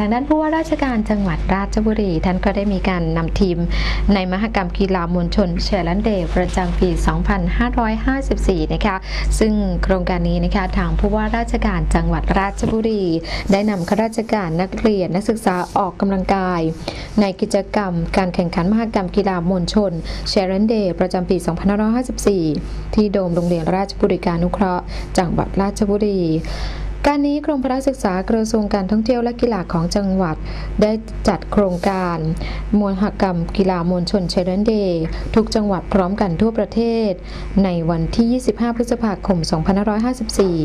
ทางด้านผู้ว่าราชการจังหวัดราชบุรี ท่านก็ได้มีการนำทีมในมหกรรมกีฬามวลชนเชลันเดย์ประจำปี 2554 นะคะ ซึ่งโครงการนี้นะคะทางผู้ว่าราชการจังหวัดราชบุรี ได้นำข้าราชการนักเรียนนักศึกษาออกกำลังกาย ในกิจกรรมการแข่งขันมหกรรมกีฬามวลชนเชลันเดย์ประจำปี 2554 ที่โดมโรงเรียนราชบุรีการุเคราะห์จังหวัดราชบุรี การนี้กรมพระศึกษากระทรวงการท่องเที่ยวและกีฬาของจังหวัด ได้จัดโครงการมวลหกรรมกีฬามวลชนเชรันเดย์ทุกจังหวัดพร้อมกันทั่วประเทศ ในวันที่ 25 พฤษภาคม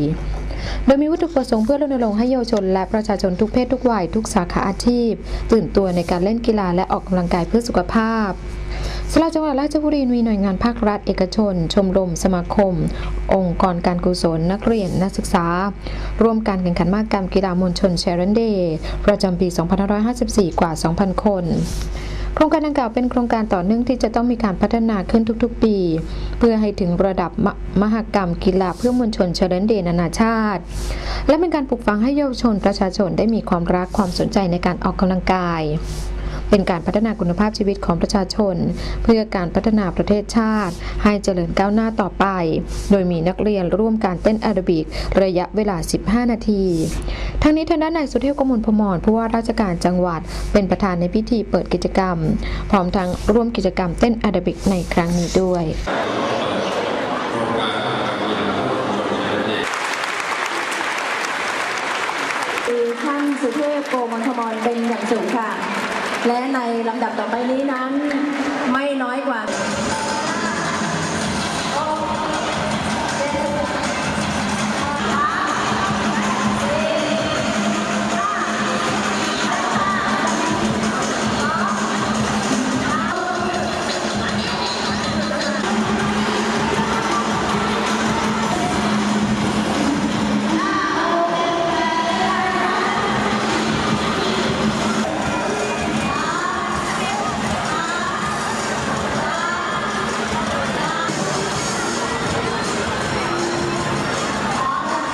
2554 โดยมีวัตถุประสงค์เพื่อรณรงค์ให้เยาวชน และประชาชนทุกเพศทุกวัยทุกสาขาอาชีพ ตื่นตัวในการเล่นกีฬาและออกกำลังกายเพื่อสุขภาพ สำหรับจังหวัดราชบุรีมีหน่วยงานภาครัฐเอกชน ชมรม สมาคม องค์กรการกุศล นักเรียน นักศึกษา ร่วมการแข่งขันมหกกรรมกีฬามวลชนเชรันเดย์ประจำปี 2554 กว่า 2,000 คนโครงการดังกล่าวเป็นโครงการต่อเนื่องที่จะต้องมีการพัฒนาขึ้นทุกๆ ปี เพื่อให้ถึงระดับมมหกรรมกีฬาเพื่อมวลชนเชรันเดย์นานาชาติ และเป็นการปลูกฝังให้เยาวชนประชาชนได้มีความรักความสนใจในการออกกำลังกาย เป็นการพัฒนาคุณภาพชีวิตของประชาชน เพื่อการพัฒนาประเทศชาติ ให้เจริญก้าวหน้าต่อไป โดยมีนักเรียนร่วมการเต้นแอโรบิกระยะเวลา 15 นาที ทั้งนี้ทางด้านนายสุเทพกมลพมรผู้ว่าราชการจังหวัด เป็นประธานในพิธีเปิดกิจกรรม พร้อมทั้งร่วมกิจกรรมเต้นแอโรบิกในครั้งนี้ด้วยท่านสุเทพโกมลธมรเป็นอย่างสูงค่ะ และในลำดับต่อไปนี้นั้น ไม่น้อย